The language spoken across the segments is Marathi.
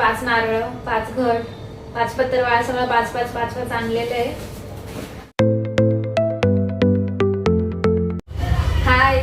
पाच नारळ पाच घट पाच पत्तरवाळा सगळं पाच पाच पाच पाच आणलेलं आहे. हाय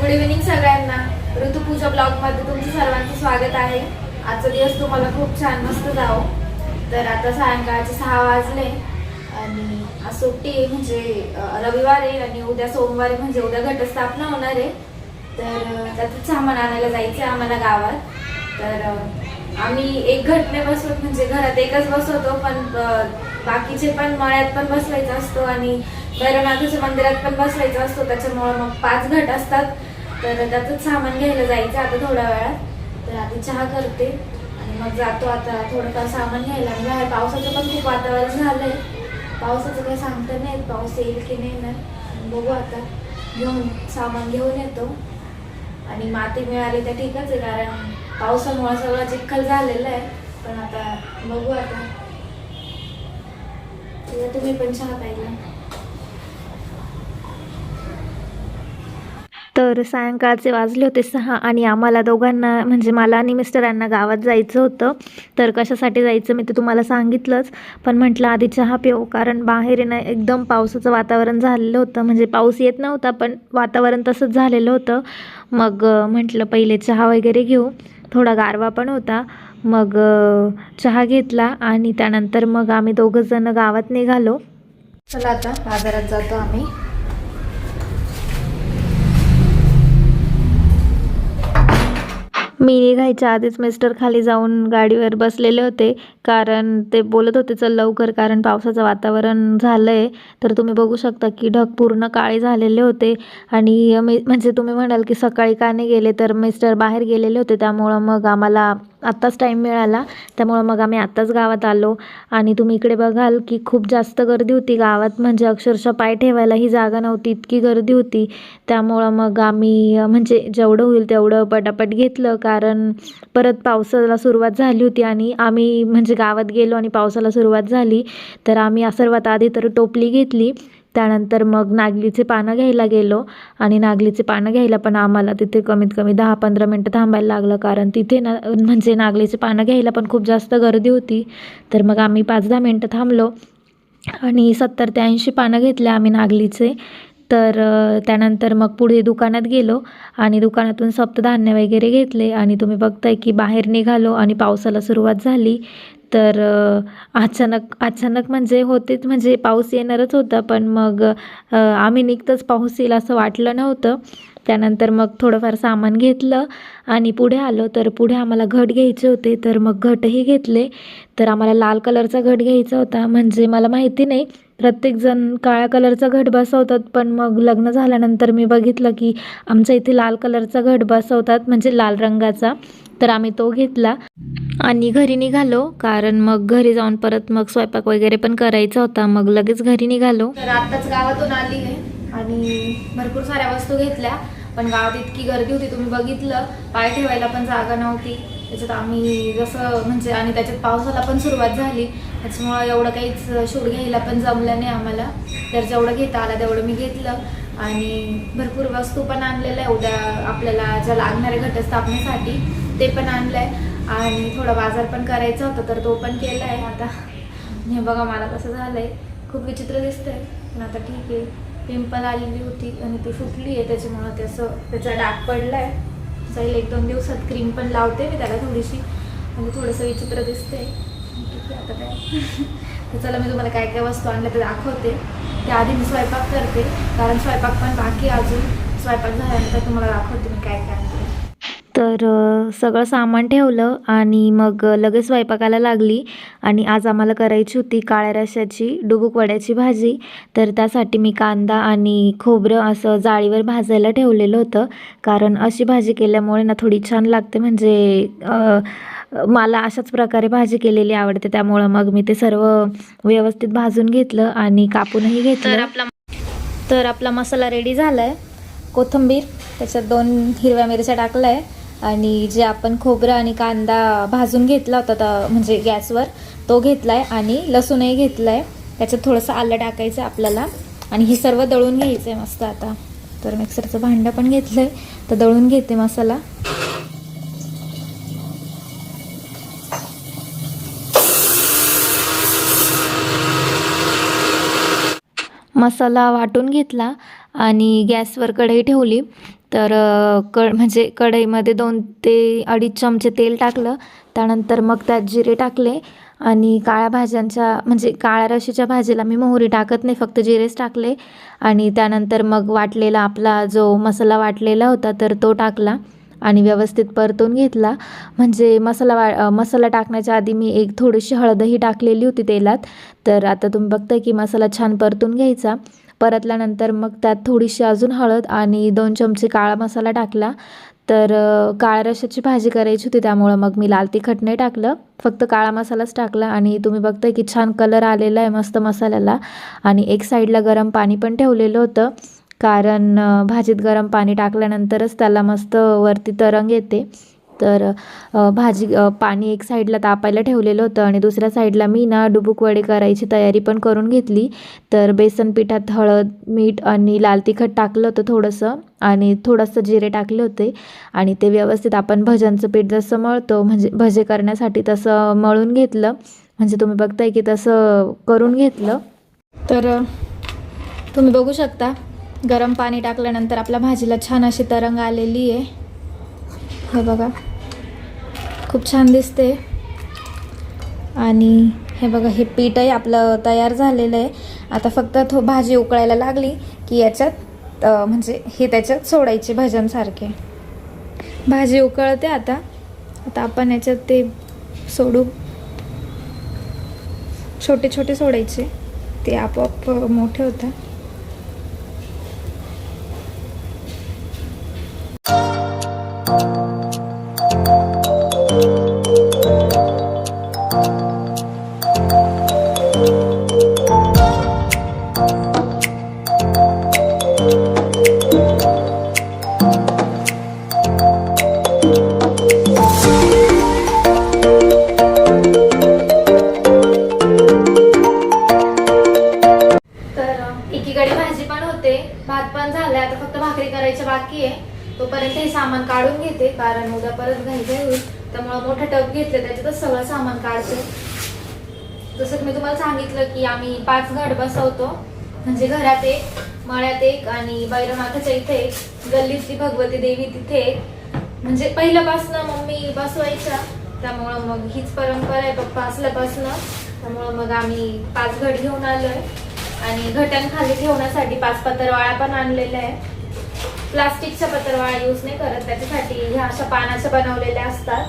गुड इव्हिनिंग सगळ्यांना. ऋतुपूजा ब्लॉगमध्ये तुमचं सर्वांचं स्वागत आहे. आजचा दिवस तुम्हाला खूप छान मस्त जाओ तर आता सायंकाळचे सहा वाजले आणि आज सुट्टी आहे म्हणजे अं, रविवार आहे आणि उद्या सोमवारी म्हणजे उद्या घटस्थापना होणार आहे. तर त्यातच सामान आणायला जायचं आहे आम्हाला गावात. तर आम्ही एक घटने बसवत म्हणजे घरात एकच बसवतो पण बाकीचे पण मळ्यात पण बसवायचं असतो आणि भैरवनाथाच्या मंदिरात पण बसवायचं असतो. त्याच्यामुळं मग पाच घट असतात. तर त्याचंच सामान घ्यायला जायचं आता थोड्या वेळात. तर आधी चहा करते. आणि मग जातो आता थोडंफार सामान घ्यायला. आणि बाहेर पावसाचं पण खूप वातावरण झालंय. पावसाचं काही सांगता नाही पाऊस येईल की नाही ना. बघू आता. घेऊन सामान घेऊन येतो. आणि माती मिळाली तर ठीकच आहे कारण पावसामुळे सगळं चिखल झालेलं आहे. पण आता बघू आता. तर तुम्ही पण चहा पाहिजे तर सायंकाळचे वाजले होते सहा आणि आम्हाला दोघांना म्हणजे मला आणि मिस्टरांना गावात जायचं होतं. तर कशासाठी जायचं मी ते तुम्हाला सांगितलंच. पण म्हटलं आधी चहा पिऊ कारण बाहेर येणं ना एकदम पावसाचं वातावरण झालेलं होतं. म्हणजे पाऊस येत नव्हता पण वातावरण तसंच झालेलं होतं. मग म्हटलं पहिले चहा वगैरे घेऊ. थोडा गारवा पण होता. मग चहा घेतला आणि त्यानंतर मग आम्ही दोघंजणं गावात निघालो. चला आता बाजारात जातो आम्ही. मी निघायच्या आधीच मिस्टर खाली जाऊन गाडीवर बसलेले होते. कारण ते बोलत होते चल लवकर कारण पावसाचं वातावरण झालं आहे तर तुम्ही बघू शकता की ढग पूर्ण काळे झालेले होते. आणि मी म्हणजे तुम्ही म्हणाल की सकाळी का नाही गेले तर मिस्टर बाहेर गेलेले होते. त्यामुळं मग आम्हाला आत्ताच टाईम मिळाला. त्यामुळं मग आम्ही आत्ताच गावात आलो. आणि तुम्ही इकडे बघाल की खूप जास्त गर्दी होती गावात. म्हणजे अक्षरशः पाय ठेवायलाही जागा नव्हती इतकी गर्दी होती. त्यामुळं मग आम्ही म्हणजे जेवढं होईल तेवढं पटापट घेतलं. कारण परत पावसाला सुरुवात झाली होती आणि आम्ही म्हणजे गावात गेलो आणि पावसाला सुरुवात झाली. तर आम्ही सर्वात आधी तर टोपली घेतली. त्यानंतर मग नागलीचे पानं घ्यायला गेलो आणि नागलीचे पानं घ्यायला पण आम्हाला तिथे कमीत कमी दहा पंधरा मिनटं थांबायला लागलं. कारण तिथे ना म्हणजे नागलीचे पानं घ्यायला पण खूप जास्त गर्दी होती. तर मग आम्ही पाच दहा मिनटं थांबलो आणि सत्तर ते ऐंशी पानं घेतले आम्ही नागलीचे. तर त्यानंतर मग पुढे दुकानात गेलो आणि दुकानातून सप्तधान्य वगैरे घेतले आणि तुम्ही बघताय की बाहेर निघालो आणि पावसाला सुरुवात झाली. तर अचानक अचानक म्हणजे होतेच म्हणजे पाऊस येणारच होता पण मग आम्ही निघतंच पाऊस येईल असं वाटलं नव्हतं. त्यानंतर मग थोडंफार सामान घेतलं आणि पुढे आलो. तर पुढे आम्हाला घट घ्यायचे होते तर मग घटही घेतले. तर आम्हाला लाल कलरचा घट घ्यायचा होता म्हणजे मला माहिती नाही. प्रत्येकजण काळ्या कलरचा घट बसवतात पण मग लग्न झाल्यानंतर मी बघितलं की आमच्या इथे लाल कलरचा घट बसवतात म्हणजे लाल रंगाचा. तर आम्ही तो घेतला आणि घरी निघालो कारण मग घरी जाऊन परत मग स्वयंपाक वगैरे पण करायचा होता मग लगेच घरी निघालो. तर आत्ताच गावातून आली आहे आणि भरपूर साऱ्या वस्तू घेतल्या. पण गावात इतकी गर्दी होती तुम्ही बघितलं पाय ठेवायला पण जागा नव्हती. त्याच्यात आम्ही जसं म्हणजे आणि त्याच्यात पावसाला पण सुरुवात झाली. त्याच्यामुळं एवढं काहीच शूट घ्यायला पण जमलं नाही आम्हाला. तर जेवढं घेता आलं तेवढं मी घेतलं. आणि भरपूर वस्तू पण आणलेल्या आहे उद्या आपल्याला ज्या लागणाऱ्या घटस्थापनेसाठी ते पण आणलं आहे आणि थोडा बाजार पण करायचा होता तर तो पण केला आहे आता हे बघा मला कसं आहे खूप विचित्र दिसतंय. पण आता ठीक आहे. पिंपल आलेली होती आणि ती फुटली आहे त्याच्यामुळं त्याचं त्याचा डाग आहे जाईल एक दोन दिवसात क्रीम पण लावते मी त्याला थोडीशी. म्हणजे थोडंसं विचित्र दिसते आता काय? तर चला मी तुम्हाला काय काय वस्तू आणल्या ते दाखवते. त्याआधी मी स्वयंपाक करते कारण स्वयंपाक पण बाकी अजून. स्वयंपाक झाल्यानंतर तुम्हाला दाखवते मी काय काय आणते. तर सगळं सामान ठेवलं आणि मग लगेच स्वयंपाकाला लागली आणि आज आम्हाला करायची होती काळ्या रश्याची डुबुक वड्याची भाजी. तर त्यासाठी मी कांदा आणि खोबरं असं जाळीवर भाजायला ठेवलेलं होतं. कारण अशी भाजी केल्यामुळे ना थोडी छान लागते. म्हणजे मला अशाच प्रकारे भाजी केलेली आवडते. त्यामुळं मग मी ते सर्व व्यवस्थित भाजून घेतलं आणि कापूनही घेतलं. आपला तर आपला मसाला रेडी झाला आहे कोथिंबीर त्याच्यात दोन हिरव्या मिरच्या टाकल्या आहे. आणि जे आपण खोबरं आणि कांदा भाजून घेतला होता म्हणजे गॅसवर तो घेतला आहे आणि लसूणही घेतला आहे त्याच्यात थोडंसं आलं टाकायचं आपल्याला आणि हे सर्व दळून घ्यायचं आहे मस्त आता. तर मिक्सरचं भांडं पण घेतलं आहे तर दळून घेते मसाला. मसाला वाटून घेतला आणि गॅसवर कढई ठेवली. तर कड म्हणजे कढईमध्ये दोन ते अडीच चमचे तेल टाकलं. त्यानंतर मग त्यात जिरे टाकले आणि काळ्या भाज्यांच्या म्हणजे काळ्या रशीच्या भाजीला मी मोहरी टाकत नाही फक्त जिरेच टाकले. आणि त्यानंतर मग वाटलेला आपला जो मसाला वाटलेला होता तर तो टाकला आणि व्यवस्थित परतून घेतला. म्हणजे मसाला वा मसाला टाकण्याच्या आधी मी एक थोडीशी हळदही टाकलेली होती तेलात. तर आता तुम्ही बघताय की मसाला छान परतून घ्यायचा. परतल्यानंतर मग त्यात थोडीशी अजून हळद आणि दोन चमचे काळा मसाला टाकला. तर काळ्या रशाची भाजी करायची होती त्यामुळं मग मी लाल तिखट नाही टाकलं. फक्त काळा मसालाच टाकला आणि तुम्ही बघताय की छान कलर आलेला आहे मस्त मसाल्याला. आणि एक साईडला गरम पाणी पण ठेवलेलं होतं. कारण भाजीत गरम पाणी टाकल्यानंतरच त्याला मस्त वरती तरंग येते. तर भाजी पाणी एक साईडला तापायला ठेवलेलं होतं आणि दुसऱ्या साईडला मी ना डुबुक वडे करायची तयारी पण करून घेतली. तर बेसन पिठात हळद मीठ आणि लाल तिखट टाकलं होतं थोडंसं आणि थोडंसं जिरे टाकले होते आणि ते व्यवस्थित आपण भज्यांचं पीठ जसं मळतो म्हणजे भजे करण्यासाठी तसं मळून घेतलं. म्हणजे तुम्ही बघताय की तसं करून घेतलं. तर तुम्ही बघू शकता गरम पाणी टाकल्यानंतर आपल्या भाजीला छान अशी तरंग आलेली आहे. हे बघा. खूप छान दिसते. आणि हे बघा हे पीठही आपलं तयार झालेलं आहे. आता फक्त थो भाजी उकळायला लागली की याच्यात म्हणजे हे त्याच्यात सोडायचे भजनसारखे. भाजी उकळते आता. आता आपण याच्यात ते सोडू. छोटे छोटे सोडायचे. ते आपोआप मोठे होतात. पण होते. भात पण झालाय. आता फक्त भाकरी करायची बाकी आहे. तोपर्यंत हे सामान काढून घेते. कारण उद्या परत घाई घाई होईल. त्यामुळे मोठं टप घेतले. त्याच्यातच सगळं सामान काढते. जसं मी तुम्हाला सांगितलं की आम्ही पाच घड बसवतो. म्हणजे घरात एक मळ्यात एक आणि बैरनाथाच्या इथे एक गल्लीतली भगवती देवी तिथे एक. म्हणजे पहिल्यापासनं मम्मी बसवायच्या. त्यामुळं मग हीच परंपरा आहे. पप्पा असल्यापासनं. त्यामुळं मग आम्ही पाच घड घेऊन आलोय. आणि घटन खाली ठेवण्यासाठी पाच पत्रवाळ्या पण आणलेल्या आहे प्लास्टिकच्या पत्रवाळ्या यूज नाही करत त्याच्यासाठी ह्या अशा पानाच्या बनवलेल्या असतात.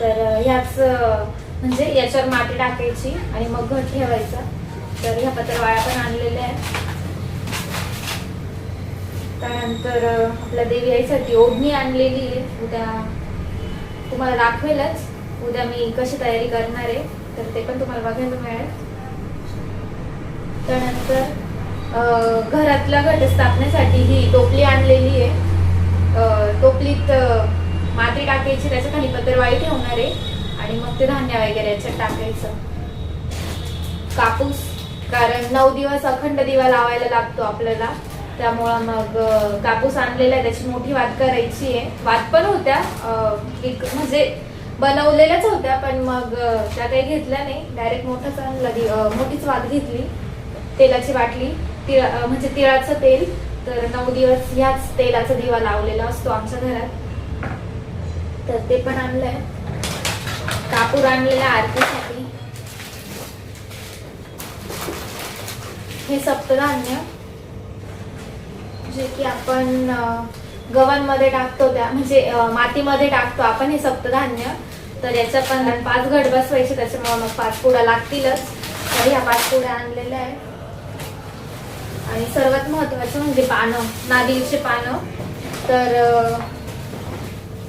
तर ह्याच म्हणजे याच्यावर माती टाकायची आणि मग घट ठेवायचा. तर ह्या पत्रवाळ्या पण आणलेल्या आहेत. त्यानंतर आपल्या देवी आईसाठी ओढणी आणलेली आहे. उद्या तुम्हाला दाखवेलच. उद्या मी कशी तयारी करणार आहे तर ते पण तुम्हाला बघायला मिळेल. त्यानंतर घरातल्या घटस्थापनेसाठी ही टोपली आणलेली आहे. टोपलीत माती टाकायची त्याच्याखाली पत्रवाई ठेवणार आहे. आणि मग ते धान्य वगैरे याच्यात टाकायचं. कापूस कारण नऊ दिवस अखंड दिवा लावायला लागतो आपल्याला. त्यामुळं मग कापूस आणलेला आहे त्याची मोठी वात करायची आहे. वात पण होत्या एक म्हणजे बनवलेल्याच होत्या पण मग त्या काही घेतल्या नाही. डायरेक्ट मोठंच आणलं मोठीच वाद घेतली. तेलाची बाटली तिळा म्हणजे तिळाचं तेल. तर नऊ दिवस ह्याच तेलाचा दिवा लावलेला असतो आमच्या घरात. तर ते पण आणलंय. कापूर आणलेला आरतीसाठी. हे सप्तधान्य जे की आपण अं, गव्हांमध्ये टाकतो त्या म्हणजे मातीमध्ये टाकतो आपण हे सप्तधान्य. तर याच्या पण पाच घट बसवायचे त्याच्यामुळे मग पाच पुड्या लागतीलच. तर ह्या पाच पुड्या आणलेल्या आहे आणि सर्वात महत्वाचं म्हणजे पानं नागलीचे पानं. तर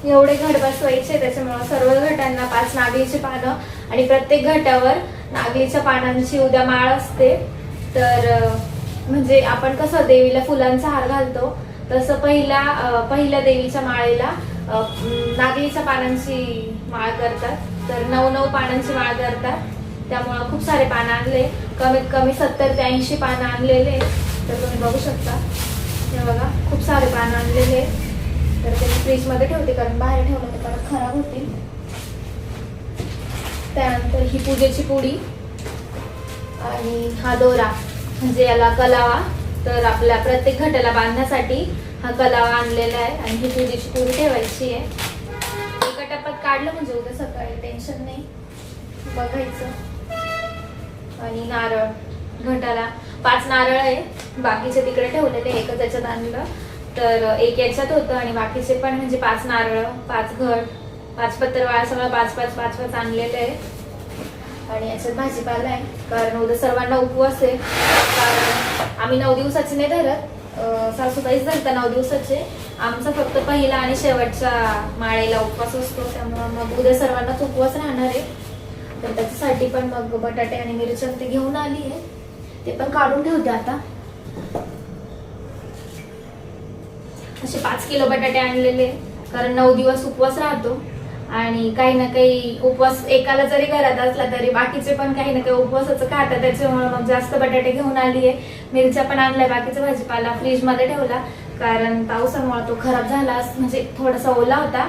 एवढे घट बसवायचे त्याच्यामुळं सर्व घटांना पाच नागलीची पानं आणि प्रत्येक घटावर नागलीच्या पानांची उद्या माळ असते. तर म्हणजे आपण कसं देवीला फुलांचा हार घालतो तसं पहिल्या पहिल्या देवीच्या माळेला नागलीच्या पानांची माळ करतात. तर नऊ नऊ पानांची माळ करतात. त्यामुळं खूप सारे पानं आणले. कमीत कमी सत्तर ते ऐंशी पानं आणलेले. तर तुम्ही बघू शकता. हे बघा खूप सारे पानं आणलेले तर ते मी फ्रीजमध्ये ठेवते कारण बाहेर ठेवलं तर परत खराब होतील. त्यानंतर ही पूजेची पुडी आणि हा दोरा म्हणजे याला कलावा. तर आपल्या प्रत्येक घटाला बांधण्यासाठी हा कलावा आणलेला आहे आणि ही पूजेची पुडी ठेवायची आहे. एका टप्प्यात काढलं म्हणजे उद्या सकाळी टेन्शन नाही. बघायचं. आणि नारळ. घटाला. पाच नारळ आहे. बाकीचे तिकडे ठेवलेले एकच याच्यात आणलं. तर एक याच्यात होतं आणि बाकीचे पण म्हणजे पाच नारळ पाच घट पाच पत्तरवाळा सगळं पाच पाच पाच पाच आणलेलं आहे. आणि याच्यात भाजीपाला आहे. कारण उद्या सर्वांना उपवास आहे. कारण आम्ही नऊ दिवसाचे नाही धरत. सासूबाईच धरता नऊ दिवसाचे. आमचा फक्त पहिला आणि शेवटच्या माळेला उपवास असतो. त्यामुळं मग उद्या सर्वांनाच उपवास राहणार आहे. तर त्याच्यासाठी पण मग बटाटे आणि मिरच्या ते घेऊन आली आहे. ते पण काढून ठेवते आता. असे पाच किलो बटाटे आणलेले कारण नऊ दिवस उपवास राहतो आणि काही ना काही उपवास एकाला जरी घरात असला तरी बाकीचे पण काही ना काही उपवासाचं खातात. त्याच्यामुळे मग जास्त बटाटे घेऊन आली आहे. मिरच्या पण आणल्या बाकीचा भाजीपाला फ्रीजमध्ये ठेवला कारण पावसामुळे तो खराब झाला म्हणजे थोडासा ओला होता.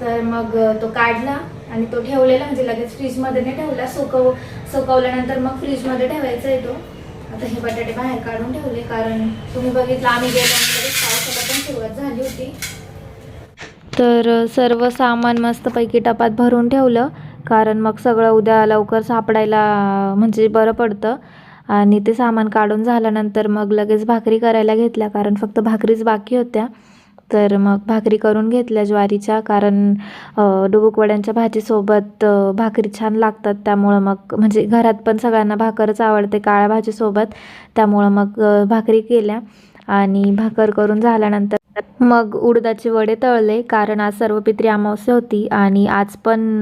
तर मग तो काढला आणि तो ठेवलेला म्हणजे लगेच फ्रीजमध्ये नाही ठेवला. सुकव सुकवल्यानंतर मग फ्रीजमध्ये ठेवायचा आहे तो. आता हे बटाटे बाहेर काढून ठेवले कारण तुम्ही बघितलं आम्ही गेल्यानंतर पावसाला पण सुरुवात झाली होती. तर सर्व सामान मस्तपैकी टपात भरून ठेवलं कारण मग सगळं उद्या लवकर सापडायला म्हणजे बरं पडतं. आणि ते सामान काढून झाल्यानंतर मग लगेच भाकरी करायला घेतल्या कारण फक्त भाकरीच बाकी होत्या. तर मग भाकरी करून घेतल्या ज्वारीच्या कारण डुबुकवड्यांच्या भाजीसोबत भाकरी छान लागतात. त्यामुळं मग म्हणजे घरात पण सगळ्यांना भाकरच आवडते काळ्या भाजीसोबत. त्यामुळं मग भाकरी केल्या आणि भाकर करून झाल्यानंतर मग उडदाचे वडे तळले. कारण आज सर्व पित्री अमावस्या होती आणि आज पण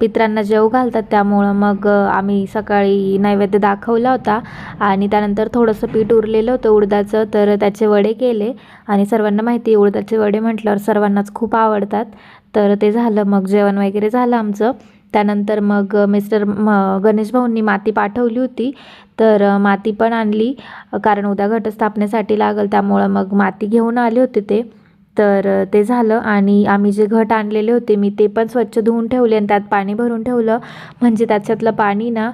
पित्रांना जेव घालतात. त्यामुळं मग आम्ही सकाळी नैवेद्य दाखवला होता आणि त्यानंतर थोडंसं पीठ उरलेलं होतं उडदाचं. तर त्याचे वडे केले आणि सर्वांना माहिती आहे उडदाचे वडे म्हटल्यावर सर्वांनाच खूप आवडतात. तर ते झालं. मग जेवण वगैरे झालं आमचं. त्यानंतर मग मिस्टर म गणेश भाऊंनी माती पाठवली होती. तर माती पण आणली. कारण उद्या घटस्थापनेसाठी लागल त्यामुळं मग माती घेऊन आले होते ते. तर ते झालं आणि आम्ही जे घट आणलेले होते मी ते पण स्वच्छ धुवून ठेवले आणि त्यात पाणी भरून ठेवलं. म्हणजे त्याच्यातलं पाणी ना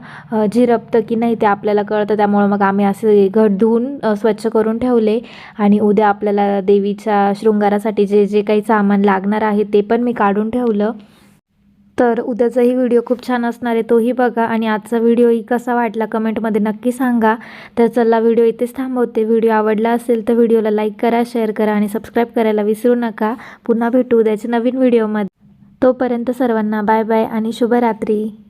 झिरपतं की नाही ते आपल्याला कळतं. त्यामुळं मग आम्ही असे घट धुवून स्वच्छ करून ठेवले. आणि उद्या आपल्याला देवीच्या शृंगारासाठी जे जे काही सामान लागणार आहे ते पण मी काढून ठेवलं. तर उद्याचाही व्हिडिओ खूप छान असणार आहे तोही बघा. आणि आजचा व्हिडिओही कसा वाटला कमेंटमध्ये नक्की सांगा. तर चला व्हिडिओ इथेच थांबवते. व्हिडिओ आवडला असेल तर व्हिडिओला लाईक करा शेअर करा आणि सबस्क्राईब करायला विसरू नका. पुन्हा भेटू उद्याच्या नवीन व्हिडिओमध्ये. तोपर्यंत सर्वांना बाय बाय आणि शुभरात्री.